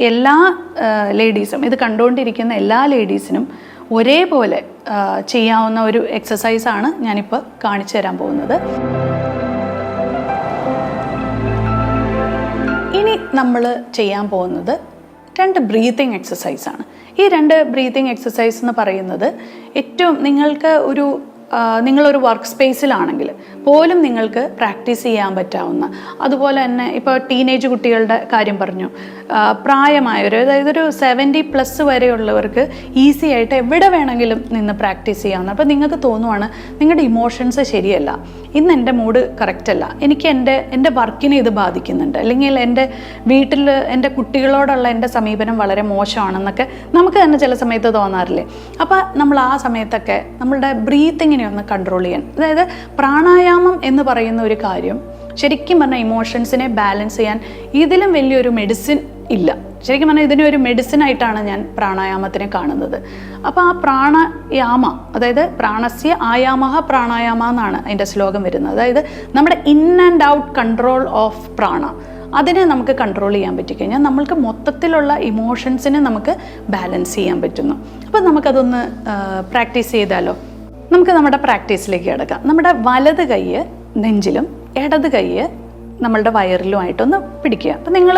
എല്ലാ ലേഡീസും ഇത് കണ്ടുകൊണ്ടിരിക്കുന്ന എല്ലാ ലേഡീസിനും ഒരേപോലെ ചെയ്യാവുന്ന ഒരു എക്സസൈസാണ് ഞാനിപ്പോൾ കാണിച്ചു തരാൻ പോകുന്നത്. ഇനി നമ്മൾ ചെയ്യാൻ പോകുന്നത് രണ്ട് ബ്രീത്തിങ് എക്സസൈസാണ് ഈ രണ്ട് ബ്രീത്തിങ് എക്സസൈസ് എന്ന് പറയുന്നത് ഏറ്റവും നിങ്ങൾക്ക് ഒരു നിങ്ങളൊരു വർക്ക് സ്പേസിലാണെങ്കിൽ പോലും നിങ്ങൾക്ക് പ്രാക്ടീസ് ചെയ്യാൻ പറ്റാവുന്ന അതുപോലെ തന്നെ ഇപ്പോൾ ടീനേജ് കുട്ടികളുടെ കാര്യം പറഞ്ഞു. പ്രായമായവർ അതായത് ഒരു സെവന്റി പ്ലസ് വരെയുള്ളവർക്ക് ഈസി ആയിട്ട് എവിടെ വേണമെങ്കിലും നിന്ന് പ്രാക്ടീസ് ചെയ്യാവുന്ന. അപ്പോൾ നിങ്ങൾക്ക് തോന്നുവാണ് നിങ്ങളുടെ ഇമോഷൻസ് ശരിയല്ല. ഇന്ന് എന്റെ മൂഡ് കറക്റ്റ് അല്ല. എനിക്ക് എന്റെ എന്റെ വർക്കിനെ ഇത് ബാധിക്കുന്നുണ്ട്. അല്ലെങ്കിൽ എന്റെ വീട്ടിൽ എന്റെ കുട്ടികളോടുള്ള എന്റെ സമീപനം വളരെ മോശമാണെന്നൊക്കെ നമുക്ക് തന്നെ ചില സമയത്ത് തോന്നാറില്ലേ? അപ്പോൾ നമ്മൾ ആ സമയത്തൊക്കെ നമ്മളുടെ ബ്രീത്തിങ്ങിനെ ഒന്ന് കൺട്രോൾ ചെയ്യാൻ. അതായത് പ്രാണായാമം എന്ന് പറയുന്ന ഒരു കാര്യം ശരിക്കും പറഞ്ഞാൽ ഇമോഷൻസിനെ ബാലൻസ് ചെയ്യാൻ ഇതിലും വലിയൊരു മെഡിസിൻ ഇല്ല. ശരിക്കും പറഞ്ഞാൽ ഇതിനെ ഒരു മെഡിസിൻ ആയിട്ടാണ് ഞാൻ പ്രാണായാമത്തിനെ കാണുന്നത്. അപ്പോൾ ആ പ്രാണയാമ അതായത് പ്രാണസ്യ ആയാമഹ പ്രാണായാമ എന്നാണ് അതിന്റെ ശ്ലോകം വരുന്നത്. അതായത് നമ്മുടെ in and out control of prana അതിനെ നമുക്ക് കൺട്രോൾ ചെയ്യാൻ പറ്റിക്കഴിഞ്ഞാൽ നമ്മൾക്ക് മൊത്തത്തിലുള്ള ഇമോഷൻസിനെ നമുക്ക് ബാലൻസ് ചെയ്യാൻ പറ്റുന്നു. അപ്പോൾ നമുക്കതൊന്ന് പ്രാക്ടീസ് ചെയ്താലോ? നമുക്ക് നമ്മുടെ പ്രാക്ടീസിലേക്ക് കിടക്കാം. നമ്മുടെ വലത് കൈ നെഞ്ചിലും ഇടത് കൈ നമ്മളുടെ വയറിലുമായിട്ടൊന്ന് പിടിക്കുക. അപ്പം നിങ്ങൾ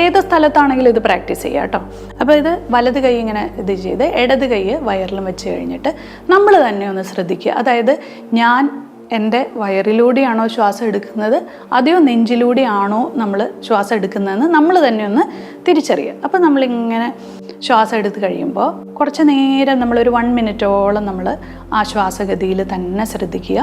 ഏത് സ്ഥലത്താണെങ്കിലും ഇത് പ്രാക്ടീസ് ചെയ്യുക കേട്ടോ. അപ്പോൾ ഇത് വലത് കൈ ഇങ്ങനെ ഇത് ചെയ്ത് ഇടത് കൈ വയറിലും വെച്ച് കഴിഞ്ഞിട്ട് നമ്മൾ തന്നെ ഒന്ന് ശ്രദ്ധിക്കുക. അതായത് ഞാൻ എന്റെ വയറിലൂടെയാണോ ശ്വാസം എടുക്കുന്നത് അതെയോ നെഞ്ചിലൂടെയാണോ നമ്മൾ ശ്വാസം എടുക്കുന്നതെന്ന് നമ്മൾ തന്നെ ഒന്ന് തിരിച്ചറിയുക. അപ്പോൾ നമ്മളിങ്ങനെ ശ്വാസം എടുത്ത് കഴിയുമ്പോൾ കുറച്ച് നേരം നമ്മളൊരു വൺ മിനിറ്റോളം നമ്മൾ ആ ശ്വാസഗതിയിൽ തന്നെ ശ്രദ്ധിക്കുക.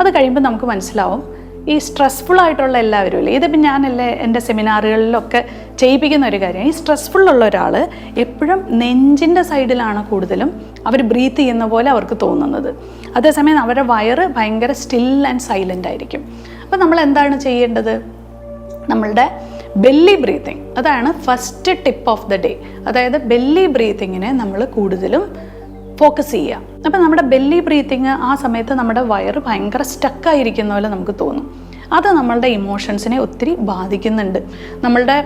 അത് കഴിയുമ്പോൾ നമുക്ക് മനസ്സിലാവും ഈ സ്ട്രെസ്ഫുൾ ആയിട്ടുള്ള എല്ലാവരും അല്ലേ? ഇതിപ്പോൾ ഞാനല്ലേ എന്റെ സെമിനാറുകളിലൊക്കെ ചെയ്യിപ്പിക്കുന്ന ഒരു കാര്യമാണ് ഈ സ്ട്രെസ്ഫുൾ ഉള്ള ഒരാൾ എപ്പോഴും നെഞ്ചിന്റെ സൈഡിലാണ് കൂടുതലും അവർ ബ്രീത്ത് ചെയ്യുന്ന പോലെ അവർക്ക് തോന്നുന്നത്. അതേസമയം അവരുടെ വയറ് ഭയങ്കര സ്റ്റിൽ ആൻഡ് സൈലന്റ് ആയിരിക്കും. അപ്പോൾ നമ്മൾ എന്താണ് ചെയ്യേണ്ടത്? നമ്മളുടെ ബെല്ലി ബ്രീത്തിങ് അതാണ് first tip of the day അതായത് ബെല്ലി ബ്രീത്തിങ്ങിനെ നമ്മൾ കൂടുതലും ഫോക്കസ് ചെയ്യുക. അപ്പം നമ്മുടെ ബെല്ലി ബ്രീത്തിങ് ആ സമയത്ത് നമ്മുടെ വയറ് ഭയങ്കര സ്റ്റക്കായിരിക്കുന്ന പോലെ നമുക്ക് തോന്നും. അത് നമ്മളുടെ ഇമോഷൻസിനെ ഒത്തിരി ബാധിക്കുന്നുണ്ട്. നമ്മളുടെ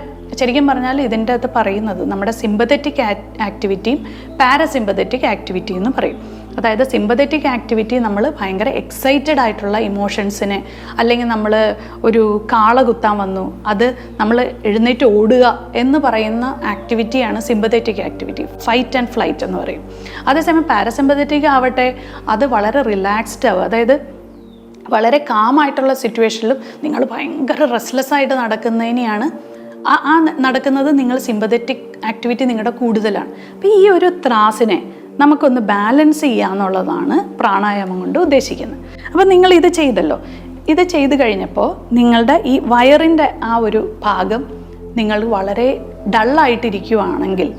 ശരിക്കും പറഞ്ഞാൽ ഇതിന്റെ അകത്ത് പറയുന്നത് നമ്മുടെ സിമ്പതറ്റിക് ആക്ടിവിറ്റിയും പാരസിമ്പതറ്റിക് ആക്ടിവിറ്റി എന്ന് പറയും. അതായത് സിമ്പതറ്റിക് ആക്ടിവിറ്റി നമ്മൾ ഭയങ്കര എക്സൈറ്റഡ് ആയിട്ടുള്ള ഇമോഷൻസിനെ അല്ലെങ്കിൽ നമ്മൾ ഒരു കാള കുത്താൻ വന്നു അത് നമ്മൾ എഴുന്നേറ്റ് ഓടുക എന്ന് പറയുന്ന ആക്ടിവിറ്റിയാണ് sympathetic activity fight and flight എന്ന് പറയും. അതേസമയം പാരസിമ്പതറ്റിക് ആവട്ടെ അത് വളരെ റിലാക്സ്ഡ് ആവുക. അതായത് വളരെ കാമായിട്ടുള്ള സിറ്റുവേഷനിലും നിങ്ങൾ ഭയങ്കര റെസ്ലെസ് ആയിട്ട് നടക്കുന്നതിനെയാണ് ആ നടക്കുന്നത് നിങ്ങൾ സിമ്പതറ്റിക് ആക്ടിവിറ്റി നിങ്ങളുടെ കൂടുതലാണ്. അപ്പോൾ ഈ ഒരു ത്രാസിനെ നമുക്കൊന്ന് ബാലൻസ് ചെയ്യാന്നുള്ളതാണ് പ്രാണായാമം കൊണ്ട് ഉദ്ദേശിക്കുന്നത്. അപ്പോൾ നിങ്ങൾ ഇത് ചെയ്തല്ലോ. ഇത് ചെയ്തു കഴിഞ്ഞപ്പോൾ നിങ്ങളുടെ ഈ വയറിന്റെ ആ ഒരു ഭാഗം നിങ്ങൾ വളരെ ഡള്ളായിട്ടിരിക്കുവാണെങ്കിൽ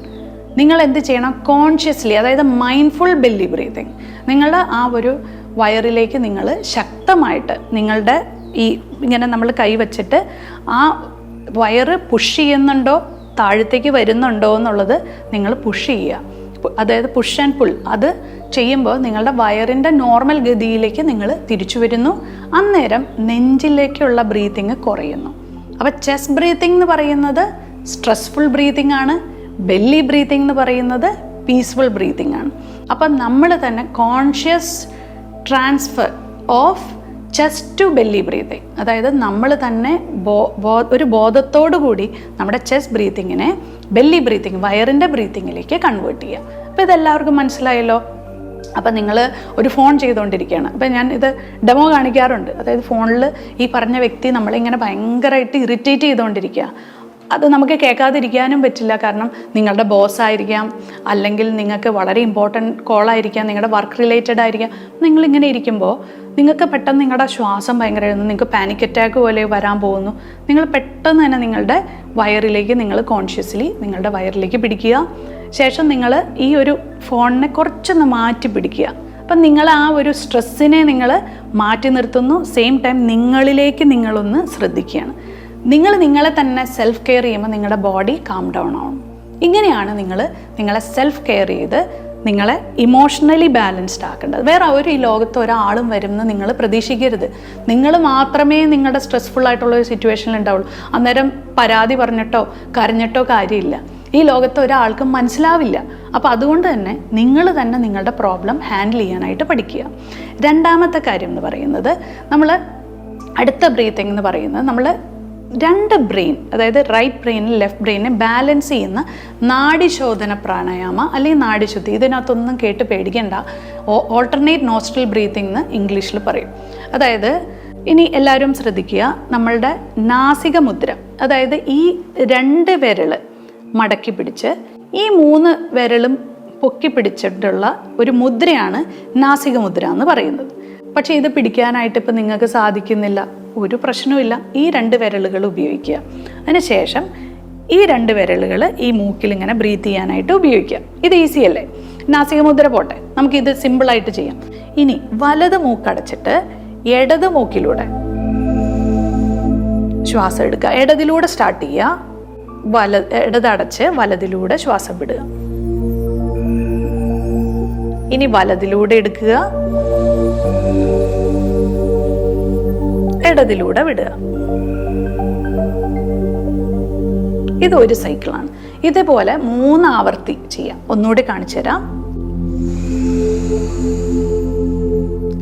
നിങ്ങൾ എന്ത് ചെയ്യണം? കോൺഷ്യസ്ലി അതായത് മൈൻഡ്ഫുൾ ബെല്ലി ബ്രീതിങ് നിങ്ങളുടെ ആ ഒരു വയറിലേക്ക് നിങ്ങൾ ശക്തമായിട്ട് നിങ്ങളുടെ ഈ ഇങ്ങനെ നമ്മൾ കൈവച്ചിട്ട് ആ വയറ് പുഷ് ചെയ്യുന്നുണ്ടോ? താഴത്തേക്ക് വരുന്നുണ്ടോ എന്നുള്ളത് നിങ്ങൾ പുഷ് ചെയ്യുക. അതായത് പുഷ് ആൻഡ് പുൾ അത് ചെയ്യുമ്പോൾ നിങ്ങളുടെ വയറിന്റെ നോർമൽ ഗതിയിലേക്ക് നിങ്ങൾ തിരിച്ചു വരുന്നു. അന്നേരം നെഞ്ചിലേക്കുള്ള ബ്രീത്തിങ് കുറയുന്നു. അപ്പോൾ ചെസ്റ്റ് ബ്രീത്തിങ് എന്ന് പറയുന്നത് സ്ട്രെസ്ഫുൾ ബ്രീത്തിങ് ആണ്. ബെല്ലി ബ്രീത്തിങ് എന്ന് പറയുന്നത് പീസ്ഫുൾ ബ്രീത്തിങ് ആണ്. അപ്പം നമ്മൾ തന്നെ conscious transfer of chest to belly breathing അതായത് നമ്മൾ തന്നെ ബോ ബോ- ഒരു ബോധത്തോടു കൂടി നമ്മുടെ ചെസ്റ്റ് ബ്രീത്തിങ്ങിനെ ബെല്ലി ബ്രീത്തിങ് വയറിന്റെ ബ്രീത്തിങ്ങിലേക്ക് കൺവേർട്ട് ചെയ്യുക. അപ്പോൾ ഇതെല്ലാവർക്കും മനസ്സിലായല്ലോ? അപ്പം നിങ്ങൾ ഒരു ഫോൺ ചെയ്തുകൊണ്ടിരിക്കുകയാണ്. അപ്പം ഞാൻ ഇത് ഡെമോ കാണിക്കാറുണ്ട്. അതായത് ഫോണിൽ ഈ പറഞ്ഞ വ്യക്തി നമ്മളിങ്ങനെ ഭയങ്കരമായിട്ട് ഇറിറ്റേറ്റ് ചെയ്തുകൊണ്ടിരിക്കുക. അത് നമുക്ക് കേൾക്കാതിരിക്കാനും പറ്റില്ല. കാരണം നിങ്ങളുടെ ബോസ് ആയിരിക്കാം അല്ലെങ്കിൽ നിങ്ങൾക്ക് വളരെ ഇമ്പോർട്ടന്റ് കോളായിരിക്കാം നിങ്ങളുടെ വർക്ക് റിലേറ്റഡ് ആയിരിക്കാം. നിങ്ങളിങ്ങനെ ഇരിക്കുമ്പോൾ നിങ്ങൾക്ക് പെട്ടെന്ന് നിങ്ങളുടെ ശ്വാസം ഭയങ്കര നിങ്ങൾക്ക് പാനിക് അറ്റാക്ക് പോലെ വരാൻ പോകുന്നു. നിങ്ങൾ പെട്ടെന്ന് തന്നെ നിങ്ങളുടെ വയറിലേക്ക് നിങ്ങൾ കോൺഷ്യസ്ലി നിങ്ങളുടെ വയറിലേക്ക് പിടിക്കുക. ശേഷം നിങ്ങൾ ഈ ഒരു ഫോണിനെ കുറച്ചൊന്ന് മാറ്റി പിടിക്കുക. അപ്പം നിങ്ങൾ ആ ഒരു സ്ട്രെസ്സിനെ നിങ്ങൾ മാറ്റി നിർത്തുന്നു. സെയിം ടൈം നിങ്ങളിലേക്ക് നിങ്ങളൊന്ന് ശ്രദ്ധിക്കുകയാണ്. നിങ്ങൾ നിങ്ങളെ തന്നെ സെൽഫ് കെയർ ചെയ്യുമ്പോൾ നിങ്ങളുടെ ബോഡി കാം ഡൗൺ ആവും. ഇങ്ങനെയാണ് നിങ്ങൾ നിങ്ങളെ സെൽഫ് കെയർ ചെയ്ത് നിങ്ങളെ ഇമോഷണലി ബാലൻസ്ഡ് ആക്കേണ്ടത്. വേറെ ഒരു ഈ ലോകത്ത് ഒരാളും വരുമെന്ന് നിങ്ങൾ പ്രതീക്ഷിക്കരുത്. നിങ്ങൾ മാത്രമേ നിങ്ങളുടെ സ്ട്രെസ്ഫുൾ ആയിട്ടുള്ള ഒരു സിറ്റുവേഷനിൽ ഉണ്ടാവുള്ളൂ. അന്നേരം പരാതി പറഞ്ഞിട്ടോ കരഞ്ഞിട്ടോ കാര്യമില്ല. ഈ ലോകത്ത് ഒരാൾക്കും മനസ്സിലാവില്ല. അപ്പോൾ അതുകൊണ്ട് തന്നെ നിങ്ങൾ തന്നെ നിങ്ങളുടെ പ്രോബ്ലം ഹാൻഡിൽ ചെയ്യാനായിട്ട് പഠിക്കുക. രണ്ടാമത്തെ കാര്യം എന്ന് പറയുന്നത് നമ്മൾ അടുത്ത ബ്രീത്തിങ് എന്ന് പറയുന്നത് നമ്മൾ രണ്ട് ബ്രെയിൻ അതായത് റൈറ്റ് ബ്രെയിനും ലെഫ്റ്റ് ബ്രെയിനെ ബാലൻസ് ചെയ്യുന്ന നാഡിശോധന പ്രാണായാമ അല്ലെങ്കിൽ നാഡിശുദ്ധി. ഇതിനകത്തൊന്നും കേട്ട് പേടിക്കേണ്ട. ഓൾട്ടർനേറ്റ് നോസ്ട്രൽ ബ്രീത്തിങ് എന്ന് ഇംഗ്ലീഷിൽ പറയും. അതായത് ഇനി എല്ലാവരും ശ്രദ്ധിക്കുക നമ്മളുടെ നാസിക മുദ്ര അതായത് ഈ രണ്ട് വിരൽ മടക്കി പിടിച്ച് ഈ മൂന്ന് വിരലും പൊക്കി പിടിച്ചിട്ടുള്ള ഒരു മുദ്രയാണ് നാസിക മുദ്ര എന്ന് പറയുന്നത്. പക്ഷേ ഇത് പിടിക്കാനായിട്ട് ഇപ്പം നിങ്ങൾക്ക് സാധിക്കുന്നില്ല. ഒരു പ്രശ്നവുമില്ല. ഈ രണ്ട് വിരലുകൾ ഉപയോഗിക്കുക. അതിനുശേഷം ഈ രണ്ട് വിരലുകൾ ഈ മൂക്കിൽ ഇങ്ങനെ ബ്രീത്ത് ചെയ്യാനായിട്ട് ഉപയോഗിക്കുക. ഇത് ഈസി അല്ലേ? നാസിക മുദ്ര പോട്ടെ. നമുക്കിത് സിമ്പിളായിട്ട് ചെയ്യാം. ഇനി വലത് മൂക്കടച്ചിട്ട് ഇടത് മൂക്കിലൂടെ ശ്വാസം എടുക്കുക. ഇടതിലൂടെ സ്റ്റാർട്ട് ചെയ്യുക. വല ഇടതടച്ച് വലതിലൂടെ ശ്വാസം വിടുക. ഇനി വലതിലൂടെ എടുക്കുക. ഇടതിലൂടെ വിടുക. ഇത് ഒരു സൈക്കിളാണ്. ഇതേപോലെ മൂന്ന് ആവർത്തി ചെയ്യാം. ഒന്നുകൂടി കാണിച്ചു തരാം.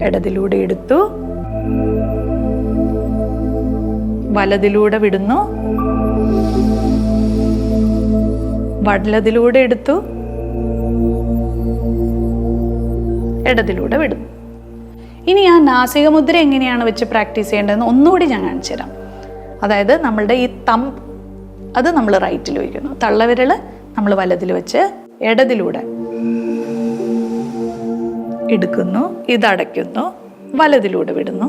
ഇടതിലൂടെ എടുത്തു. വലതിലൂടെ വിടുന്നു. വടലതിലൂടെ എടുത്തു. ഇടതിലൂടെ വിടുന്നു. ഇനി ആ നാസിക മുദ്ര എങ്ങനെയാണ് വെച്ച് പ്രാക്ടീസ് ചെയ്യേണ്ടതെന്ന് ഒന്നുകൂടി ഞാൻ കാണിച്ചു തരാം. അതായത് നമ്മളുടെ ഈ തം അത് നമ്മൾ റൈറ്റിൽ വയ്ക്കുന്നു തള്ളവിരൽ നമ്മൾ വലതിൽ വെച്ച് ഇടതിലൂടെ എടുക്കുന്നു ഇതടയ്ക്കുന്നു വലതിലൂടെ വിടുന്നു.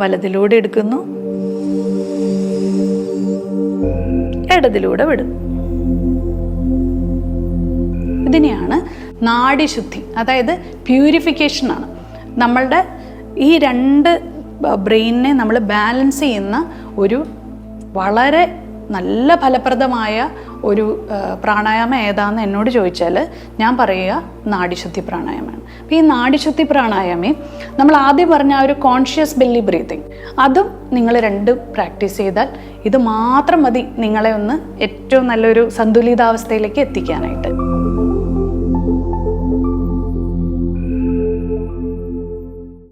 വലതിലൂടെ എടുക്കുന്നു. ഇടതിലൂടെ വിടുന്നു. ഇതിനെയാണ് നാഡിശുദ്ധി അതായത് പ്യൂരിഫിക്കേഷനാണ് നമ്മളുടെ ഈ രണ്ട് ബ്രെയിനിനെ നമ്മൾ ബാലൻസ് ചെയ്യുന്ന ഒരു വളരെ നല്ല ഫലപ്രദമായ ഒരു പ്രാണായാമം ഏതാന്ന് എന്നോട് ചോദിച്ചാൽ ഞാൻ പറയുക നാഡിശുദ്ധി പ്രാണായാമമാണ്. അപ്പോൾ ഈ നാഡിശുദ്ധി പ്രാണായാമേ നമ്മൾ ആദ്യം പറഞ്ഞ ആ ഒരു കോൺഷ്യസ് ബെല്ലി ബ്രീതിങ് അതും നിങ്ങൾ രണ്ടും പ്രാക്ടീസ് ചെയ്താൽ ഇത് മാത്രം മതി നിങ്ങളെ ഒന്ന് ഏറ്റവും നല്ലൊരു സന്തുലിതാവസ്ഥയിലേക്ക് എത്തിക്കാനായിട്ട്.